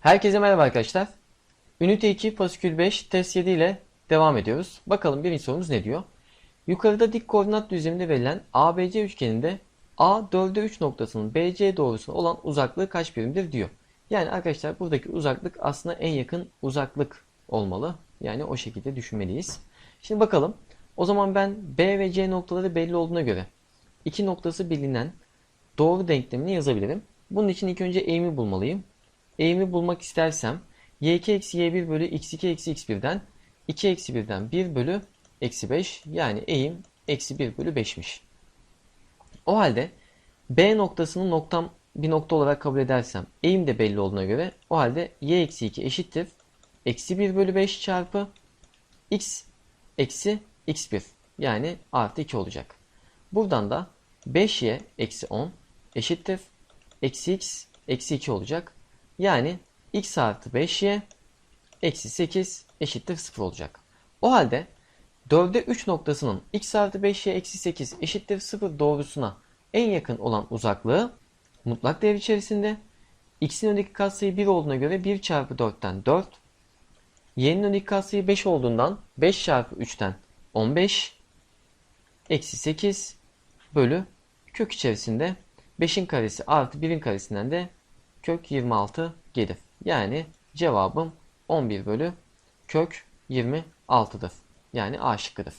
Herkese merhaba arkadaşlar. Ünite 2 fasikül 5 test 7 ile devam ediyoruz. Bakalım birinci sorumuz ne diyor? Yukarıda dik koordinat düzleminde verilen ABC üçgeninde A 4'e 3 noktasının BC doğrusuna olan uzaklığı kaç birimdir diyor. Yani arkadaşlar buradaki uzaklık aslında en yakın uzaklık olmalı. Yani o şekilde düşünmeliyiz. Şimdi bakalım. O zaman ben B ve C noktaları belli olduğuna göre iki noktası bilinen doğru denklemini yazabilirim. Bunun için ilk önce eğimi bulmalıyım. Eğimi bulmak istersem y2 eksi y1 bölü x2 eksi x1'den 2 eksi 1'den 1 bölü eksi 5 yani eğim eksi 1 bölü 5'miş. O halde B noktasını noktam bir nokta olarak kabul edersem eğim de belli olduğuna göre o halde y eksi 2 eşittir. Eksi 1 bölü 5 çarpı x eksi x1 yani artı 2 olacak. Buradan da 5y eksi 10 eşittir. Eksi x eksi 2 olacak. Yani x artı 5y eksi 8 eşittir 0 olacak. O halde 4'e 3 noktasının x artı 5y eksi 8 eşittir 0 doğrusuna en yakın olan uzaklığı mutlak değer içerisinde x'in önündeki katsayı 1 olduğuna göre 1 çarpı 4'ten 4 y'nin önündeki katsayı 5 olduğundan 5 çarpı 3'ten 15 eksi 8 bölü kök içerisinde 5'in karesi artı 1'in karesinden de kök 26 gelir. Yani cevabım 11 bölü kök 26'dır. Yani A şıkkıdır.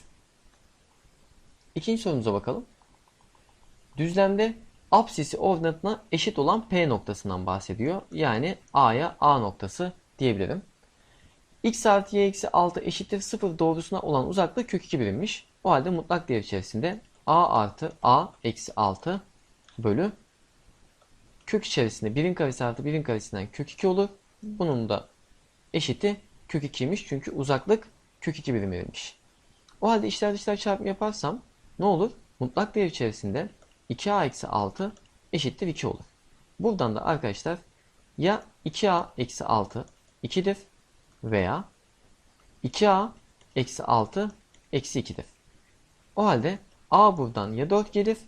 İkinci sorumuza bakalım. Düzlemde apsisi ordinatına eşit olan P noktasından bahsediyor. Yani A'ya A noktası diyebilirim. X artı Y eksi 6 eşittir 0 doğrusuna olan uzaklığı kök 2 birimmiş. O halde mutlak değer içerisinde A artı A eksi 6 bölü kök içerisinde 1'in karesi artı 1'in karesinden kök 2 olur. Bunun da eşiti kök 2'ymiş. Çünkü uzaklık kök 2 birim. O halde içler dışlar çarpımı yaparsam ne olur? Mutlak değer içerisinde 2a eksi 6 eşittir 2 olur. Buradan da arkadaşlar ya 2a eksi 6 2'dir veya 2a eksi 6 eksi 2'dir. O halde a buradan ya 4 gelir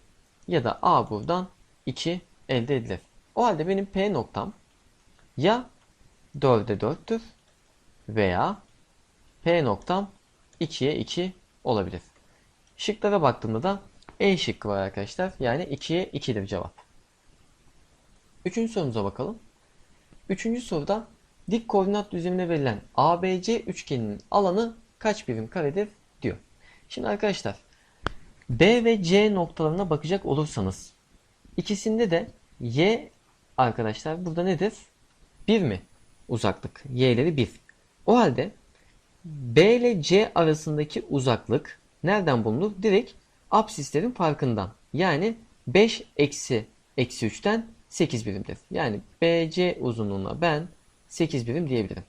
ya da a buradan 2 elde edilir. O halde benim P noktam ya 4'e 4'tür veya P noktam 2'ye 2 olabilir. Şıklara baktığımda da E şıkkı var arkadaşlar. Yani 2'ye 2'dir cevap. Üçüncü sorumuza bakalım. Üçüncü soruda dik koordinat düzlemine verilen ABC üçgeninin alanı kaç birim karedir diyor. Şimdi arkadaşlar B ve C noktalarına bakacak olursanız ikisinde de Y arkadaşlar burada nedir? 1 mi? Uzaklık. Y'leri 1. O halde B ile C arasındaki uzaklık nereden bulunur? Direkt absislerin farkından. Yani 5 eksi eksi 3'ten 8 birimdir. Yani BC uzunluğuna ben 8 birim diyebilirim.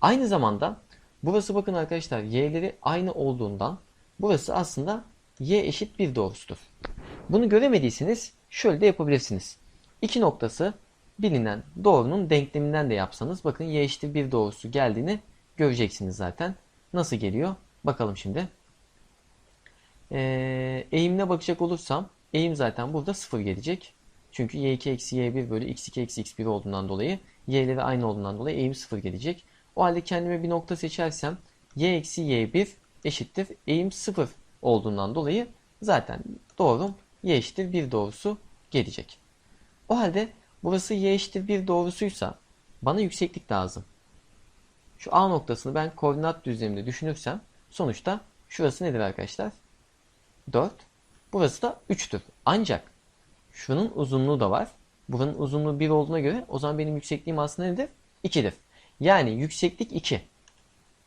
Aynı zamanda burası bakın arkadaşlar y'leri aynı olduğundan burası aslında y eşit 1 doğrusudur. Bunu göremediyseniz şöyle de yapabilirsiniz. İki noktası bilinen doğrunun denkleminden de yapsanız bakın y eşittir 1 doğrusu geldiğini göreceksiniz zaten. Nasıl geliyor? Bakalım şimdi. Ee, eğimine bakacak olursam eğim zaten burada 0 gelecek. Çünkü y2 eksi y1 bölü x2 eksi x1 olduğundan dolayı y'leri aynı olduğundan dolayı eğim 0 gelecek. O halde kendime bir nokta seçersem y eksi y1 eşittir eğim 0 olduğundan dolayı zaten doğrum y eşittir 1 doğrusu gelecek. O halde burası y eşittir 1 doğrusuysa bana yükseklik lazım. Şu A noktasını ben koordinat düzleminde düşünürsem sonuçta şurası nedir arkadaşlar? 4. Burası da 3'tür. Ancak şunun uzunluğu da var. Buranın uzunluğu 1 olduğuna göre o zaman benim yüksekliğim aslında nedir? 2'dir. Yani yükseklik 2.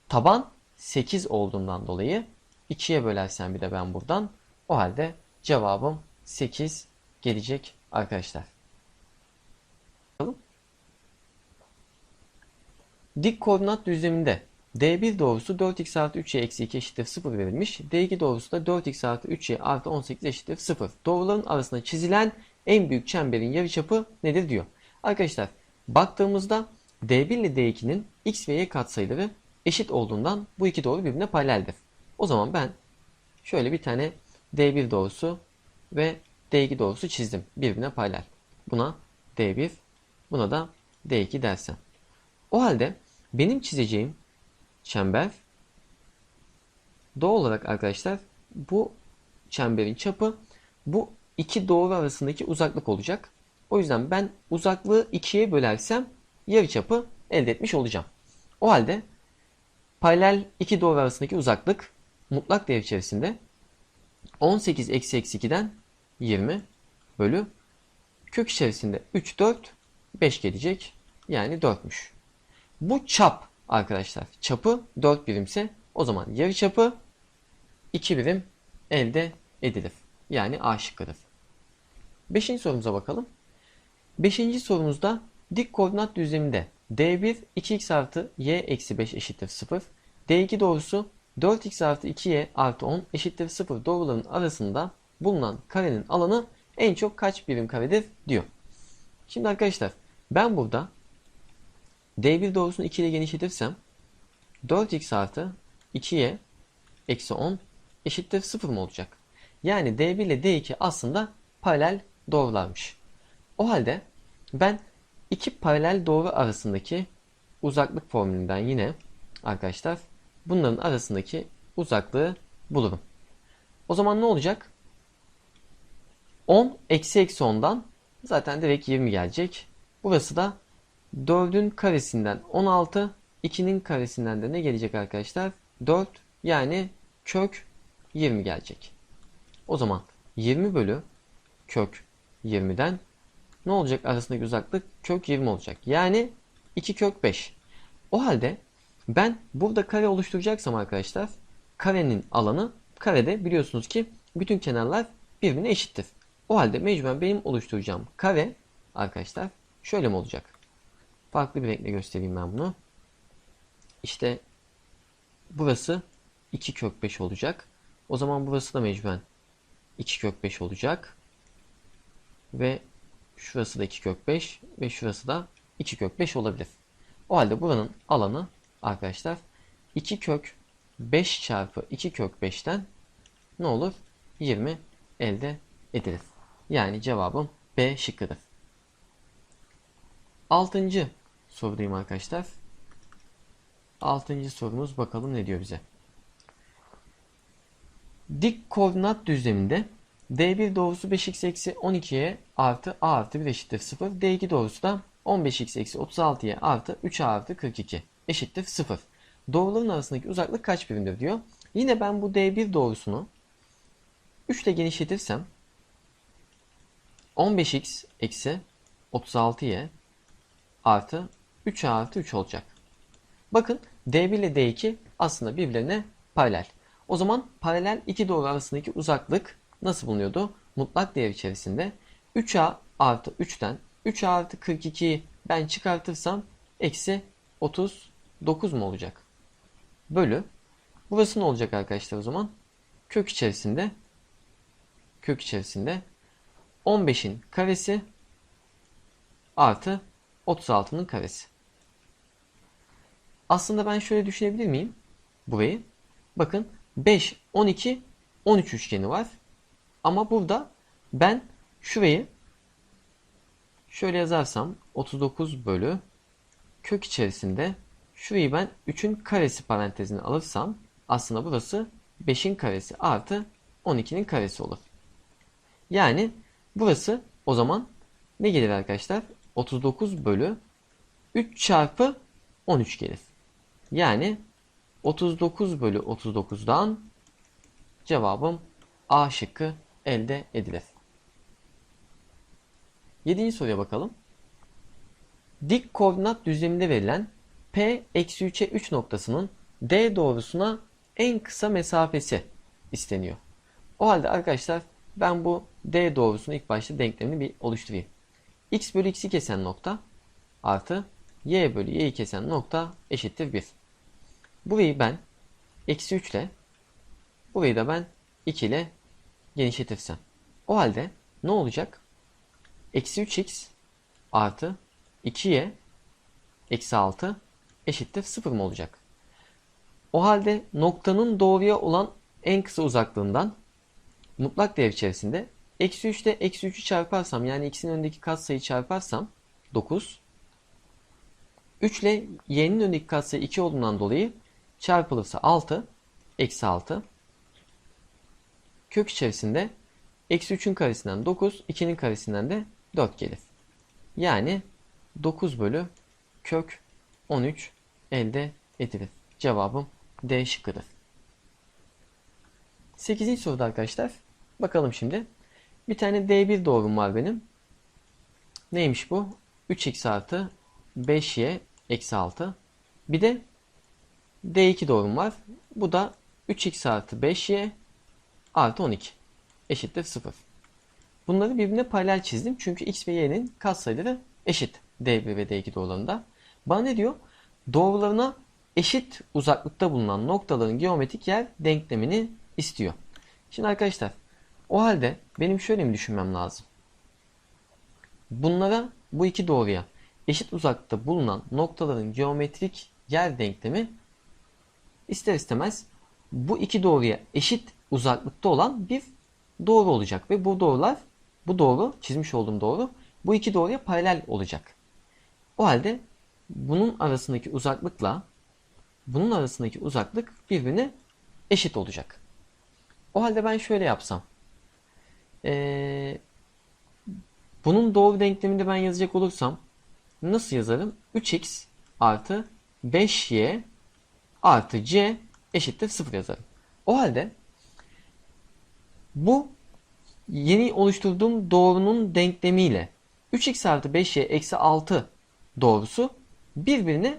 Taban 8 olduğundan dolayı 2'ye bölersem bir de ben buradan o halde cevabım 8 gelecek arkadaşlar. Dik koordinat düzleminde D1 doğrusu 4x artı 3y eksi 2 eşittir 0 verilmiş. D2 doğrusu da 4x artı 3y artı 18 eşittir 0. Doğruların arasında çizilen en büyük çemberin yarıçapı nedir diyor. Arkadaşlar baktığımızda D1 ile D2'nin x ve y katsayıları eşit olduğundan bu iki doğru birbirine paraleldir. O zaman ben şöyle bir tane D1 doğrusu ve D2 doğrusu çizdim. Birbirine paralel. Buna D1, buna da D2 dersem. O halde benim çizeceğim çember doğal olarak arkadaşlar bu çemberin çapı bu iki doğru arasındaki uzaklık olacak. O yüzden ben uzaklığı ikiye bölersem yarıçapı elde etmiş olacağım. O halde paralel iki doğru arasındaki uzaklık mutlak değer içerisinde 18 eksi eksi 2'den 20 bölü kök içerisinde 3 4 5 gelecek. Yani 4'müş. Bu çap arkadaşlar. Çapı 4 birimse o zaman yarı çapı 2 birim elde edilir. Yani A şıkkıdır. Beşinci sorumuza bakalım. Beşinci sorumuzda dik koordinat düzleminde D1 2x artı y eksi 5 eşittir 0. D2 doğrusu 4x artı 2y artı 10 eşittir 0 doğruların arasında bulunan karenin alanı en çok kaç birim karedir diyor. Şimdi arkadaşlar ben burada D1 doğrusunu 2 ile genişletirsem 4x artı 2y eksi 10 eşittir 0 mı olacak? Yani D1 ile D2 aslında paralel doğrularmış. O halde ben iki paralel doğru arasındaki uzaklık formülünden yine arkadaşlar bunların arasındaki uzaklığı bulurum. O zaman ne olacak? 10 eksi eksi 10'dan zaten direkt 20 gelecek. Burası da 4'ün karesinden 16, 2'nin karesinden de ne gelecek arkadaşlar? 4 yani kök 20 gelecek. O zaman 20 bölü kök 20'den ne olacak arasındaki uzaklık? Kök 20 olacak. Yani 2 kök 5. O halde ben burada kare oluşturacaksam arkadaşlar karenin alanı karede biliyorsunuz ki bütün kenarlar birbirine eşittir. O halde mecburen benim oluşturacağım kare arkadaşlar şöyle mi olacak? Farklı bir renkle göstereyim ben bunu. İşte burası 2 kök 5 olacak. O zaman burası da mecburen 2 kök 5 olacak. Ve şurası da 2 kök 5 ve şurası da 2 kök 5 olabilir. O halde buranın alanı arkadaşlar 2 kök 5 çarpı 2 kök 5'ten ne olur? 20 elde edilir. Yani cevabım B şıkkıdır. Altıncı sorudayım arkadaşlar. Altıncı sorumuz bakalım ne diyor bize. Dik koordinat düzleminde D1 doğrusu 5x eksi 12y artı a artı 1 eşittir 0. D2 doğrusu da 15x eksi 36y artı 3a artı 42 eşittir 0. Doğruların arasındaki uzaklık kaç birimdir diyor. Yine ben bu D1 doğrusunu 3 ile genişletirsem 15x eksi 36y artı 3a artı 3 olacak. Bakın D1 ile D2 aslında birbirlerine paralel. O zaman paralel iki doğru arasındaki uzaklık nasıl bulunuyordu? Mutlak değer içerisinde 3a artı 3'ten 3a artı 42'yi ben çıkartırsam eksi 39 mu olacak? Bölü. Burası ne olacak arkadaşlar o zaman? Kök içerisinde kök içerisinde 15'in karesi artı 36'nın karesi. Aslında ben şöyle düşünebilir miyim? Burayı. Bakın 5, 12, 13 üçgeni var. Ama burada ben şurayı şöyle yazarsam 39 bölü kök içerisinde şurayı ben 3'ün karesi parantezine alırsam aslında burası 5'in karesi artı 12'nin karesi olur. Yani burası o zaman ne gelir arkadaşlar? 39 bölü 3 çarpı 13 gelir. Yani 39 bölü 39'dan cevabım A şıkkı elde edilir. Yedinci soruya bakalım. Dik koordinat düzleminde verilen P eksi 3'e 3 noktasının D doğrusuna en kısa mesafesi isteniyor. O halde arkadaşlar ben bu D doğrusunu ilk başta denklemini bir oluşturayım. X bölü x'i kesen nokta artı Y bölü y'yi kesen nokta eşittir 1. Burayı ben eksi 3 ile burayı da ben 2 ile genişletirsem. O halde ne olacak? Eksi 3x artı 2y eksi 6 eşittir 0 mı olacak? O halde noktanın doğruya olan en kısa uzaklığından mutlak değer içerisinde Eksi 3 ile eksi 3'ü çarparsam yani x'in önündeki katsayı çarparsam 9. 3 ile y'nin önündeki katsayı 2 olduğundan dolayı çarpılırsa 6. Eksi 6. Kök içerisinde eksi 3'ün karesinden 9, 2'nin karesinden de 4 gelir. Yani 9 bölü kök 13 elde edilir. Cevabım D şıkkıdır. 8. soruda arkadaşlar. Bakalım şimdi. Bir tane D1 doğrum var benim. Neymiş bu? 3x artı 5y eksi 6. Bir de D2 doğrum var. Bu da 3x artı 5y artı 12 eşittir 0. Bunları birbirine paralel çizdim. Çünkü x ve y'nin katsayıları eşit. D1 ve D2 doğrularında. Bana ne diyor? Doğrularına eşit uzaklıkta bulunan noktaların geometrik yer denklemini istiyor. Şimdi arkadaşlar o halde benim şöyle mi düşünmem lazım? Bunlara bu iki doğruya eşit uzaklıkta bulunan noktaların geometrik yer denklemi ister istemez bu iki doğruya eşit uzaklıkta olan bir doğru olacak ve bu doğrular bu doğru çizmiş olduğum doğru bu iki doğruya paralel olacak. O halde bunun arasındaki uzaklıkla bunun arasındaki uzaklık birbirine eşit olacak. O halde ben şöyle yapsam. Ee, bunun doğru denklemini ben yazacak olursam nasıl yazarım? 3x artı 5y artı c eşittir 0 yazarım. O halde bu yeni oluşturduğum doğrunun denklemiyle 3x artı 5y eksi 6 doğrusu birbirine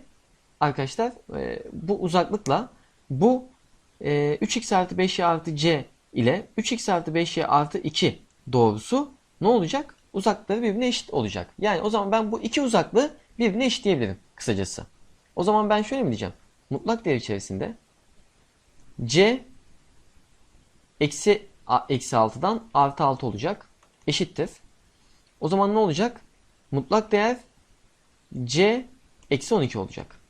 arkadaşlar e, bu uzaklıkla bu e, 3x artı 5y artı c ile 3x artı 5y artı 2 doğrusu ne olacak? Uzaklıkları birbirine eşit olacak. Yani o zaman ben bu iki uzaklığı birbirine eşitleyebilirim kısacası. O zaman ben şöyle mi diyeceğim? Mutlak değer içerisinde c eksi, eksi 6'dan artı 6 olacak. Eşittir. O zaman ne olacak? Mutlak değer c eksi 12 olacak.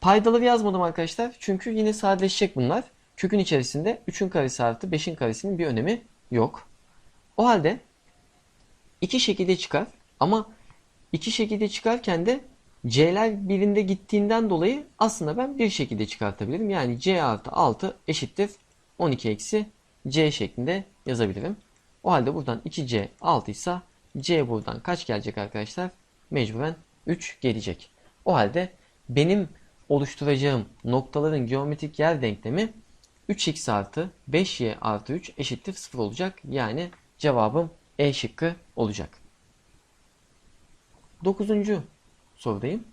Paydaları yazmadım arkadaşlar. Çünkü yine sadeleşecek bunlar. Kökün içerisinde 3'ün karesi artı 5'in karesinin bir önemi yok. O halde iki şekilde çıkar. Ama iki şekilde çıkarken de c'ler birinde gittiğinden dolayı aslında ben bir şekilde çıkartabilirim. Yani c artı 6 eşittir 12 eksi c şeklinde yazabilirim. O halde buradan 2c 6 ise c buradan kaç gelecek arkadaşlar? Mecburen 3 gelecek. O halde benim oluşturacağım noktaların geometrik yer denklemi 3x artı 5y artı 3 eşittir 0 olacak. Yani cevabım E şıkkı olacak. 9. sorudayım.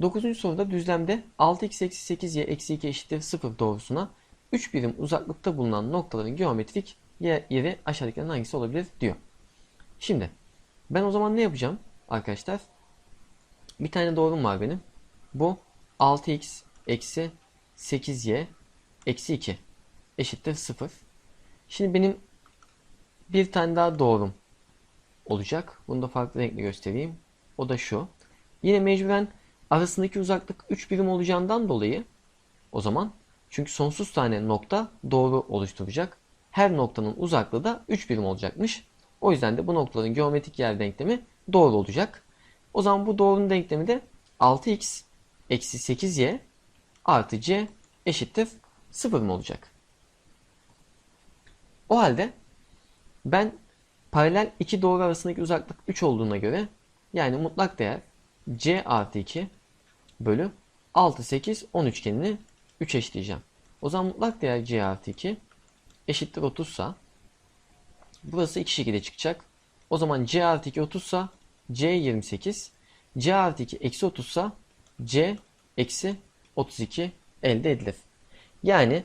9. soruda düzlemde 6x eksi 8y eksi 2 eşittir 0 doğrusuna 3 birim uzaklıkta bulunan noktaların geometrik yeri aşağıdakilerin hangisi olabilir diyor. Şimdi ben o zaman ne yapacağım arkadaşlar? Bir tane doğrum var benim. Bu 6x eksi 8y eksi 2 eşittir 0. Şimdi benim bir tane daha doğrum olacak. Bunu da farklı renkle göstereyim. O da şu. Yine mecburen arasındaki uzaklık 3 birim olacağından dolayı o zaman çünkü sonsuz tane nokta doğru oluşturacak. Her noktanın uzaklığı da 3 birim olacakmış. O yüzden de bu noktaların geometrik yer denklemi doğru olacak. O zaman bu doğrunun denklemi de 6x eksi 8y artı c eşittir 0 mı olacak? O halde ben paralel iki doğru arasındaki uzaklık 3 olduğuna göre yani mutlak değer c artı 2 bölü 6, 8, 10 üçgenini 3 eşitleyeceğim. O zaman mutlak değer c artı 2 eşittir 30 sa burası iki şekilde çıkacak. O zaman c artı 2 30 sa c 28 c artı 2 eksi 30 sa c eksi 32 elde edilir. Yani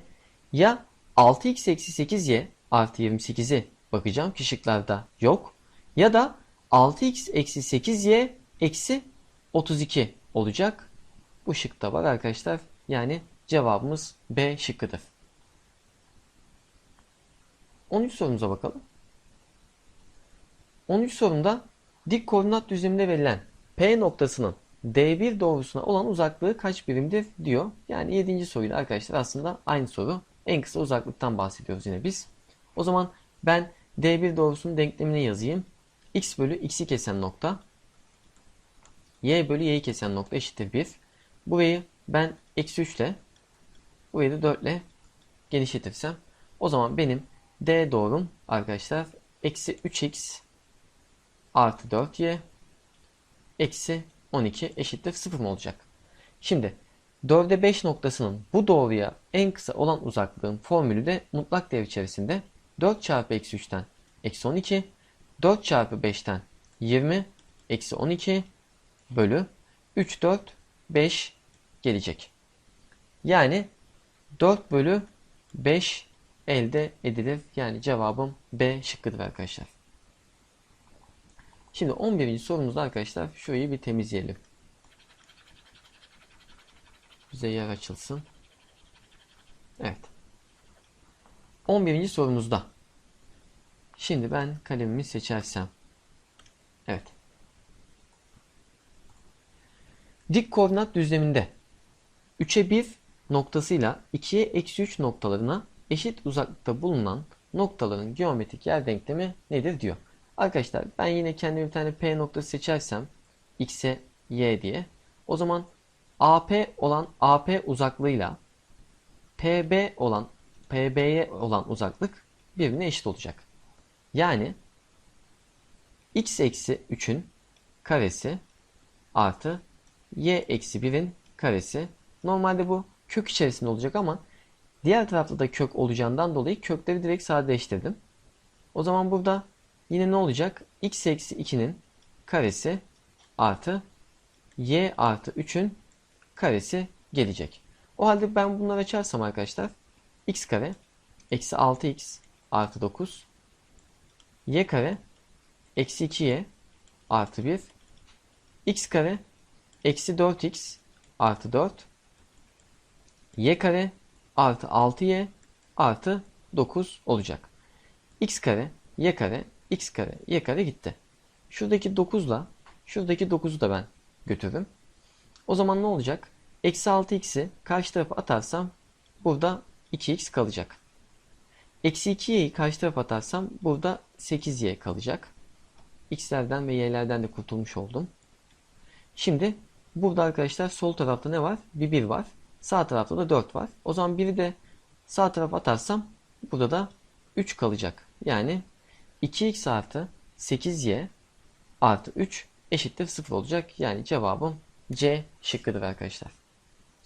ya 6x eksi 8y artı 28'i bakacağım ki şıklarda yok. Ya da 6x eksi 8y eksi 32 olacak. Bu şıkta var arkadaşlar. Yani cevabımız B şıkkıdır. 13 sorumuza bakalım. 13 sorumda dik koordinat düzleminde verilen P noktasının D1 doğrusuna olan uzaklığı kaç birimdir diyor. Yani 7. soruyla arkadaşlar aslında aynı soru. En kısa uzaklıktan bahsediyoruz yine biz. O zaman ben D1 doğrusunun denklemini yazayım. X bölü x'i kesen nokta. Y bölü y'yi kesen nokta eşittir 1. Burayı ben eksi 3 ile burayı da 4 ile genişletirsem o zaman benim D doğrum arkadaşlar eksi 3x artı 4y eksi 12 eşittir 0 mı olacak? Şimdi 4'e 5 noktasının bu doğruya en kısa olan uzaklığın formülü de mutlak değer içerisinde 4 çarpı eksi 3'ten eksi 12 4 çarpı 5'ten 20 eksi 12 bölü 3 4 5 gelecek. Yani 4 bölü 5 elde edilir. Yani cevabım B şıkkıdır arkadaşlar. Şimdi 11. sorumuzda arkadaşlar şurayı bir temizleyelim. Bize yer açılsın. Evet. 11. sorumuzda. Şimdi ben kalemimi seçersem. Evet. Dik koordinat düzleminde 3'e 1 noktasıyla 2'ye eksi 3 noktalarına eşit uzaklıkta bulunan noktaların geometrik yer denklemi nedir diyor. Arkadaşlar ben yine kendime bir tane P noktası seçersem X'e Y diye. O zaman AP olan AP uzaklığıyla PB olan PB'ye olan uzaklık birbirine eşit olacak. Yani x eksi 3'ün karesi artı y eksi 1'in karesi. Normalde bu kök içerisinde olacak ama diğer tarafta da kök olacağından dolayı kökleri direkt sadeleştirdim. O zaman burada yine ne olacak? x eksi 2'nin karesi artı y artı 3'ün karesi gelecek. O halde ben bunları açarsam arkadaşlar x kare eksi 6x artı 9 y kare eksi 2y artı 1 x kare eksi 4x artı 4 y kare artı 6y artı 9 olacak. x kare y kare x kare y kare gitti. Şuradaki 9 ile şuradaki 9'u da ben götürürüm. O zaman ne olacak? Eksi 6x'i karşı tarafa atarsam burada 2x kalacak. Eksi 2y'yi karşı tarafa atarsam burada 8y kalacak. x'lerden ve y'lerden de kurtulmuş oldum. Şimdi burada arkadaşlar sol tarafta ne var? Bir 1 var. Sağ tarafta da 4 var. O zaman 1'i de sağ tarafa atarsam burada da 3 kalacak. Yani 2x artı 8y artı 3 eşittir 0 olacak. Yani cevabım C şıkkıdır arkadaşlar.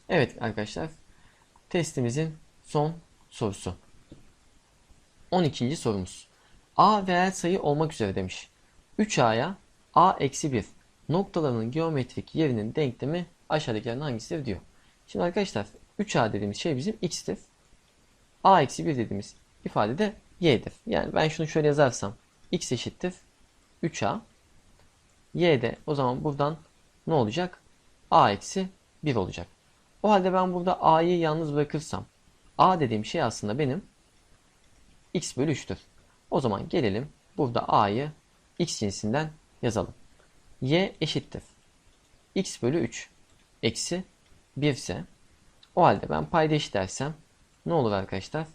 Evet arkadaşlar testimizin son sorusu. 12. sorumuz. A reel sayı olmak üzere demiş. 3A'ya A eksi 1 noktalarının geometrik yerinin denklemi aşağıdakilerden hangisidir diyor. Şimdi arkadaşlar 3A dediğimiz şey bizim x'tir. A eksi 1 dediğimiz ifade de y'dir. Yani ben şunu şöyle yazarsam x eşittir 3A. Y de o zaman buradan ne olacak? A eksi 1 olacak. O halde ben burada A'yı yalnız bırakırsam A dediğim şey aslında benim x bölü 3'tür. O zaman gelelim burada a'yı x cinsinden yazalım. y eşittir. x bölü 3 eksi 1 ise o halde ben payda eşit dersem ne olur arkadaşlar?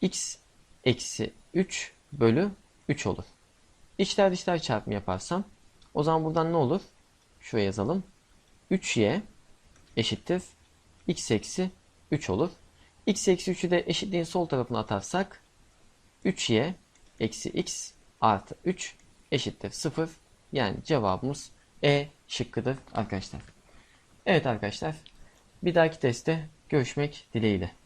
X eksi 3 bölü 3 olur. İçler dışlar çarpımı yaparsam o zaman buradan ne olur? Şuraya yazalım. 3y eşittir x eksi 3 olur x eksi 3'ü de eşitliğin sol tarafına atarsak 3y eksi x artı 3 eşittir 0. Yani cevabımız E şıkkıdır arkadaşlar. Evet arkadaşlar bir dahaki testte görüşmek dileğiyle.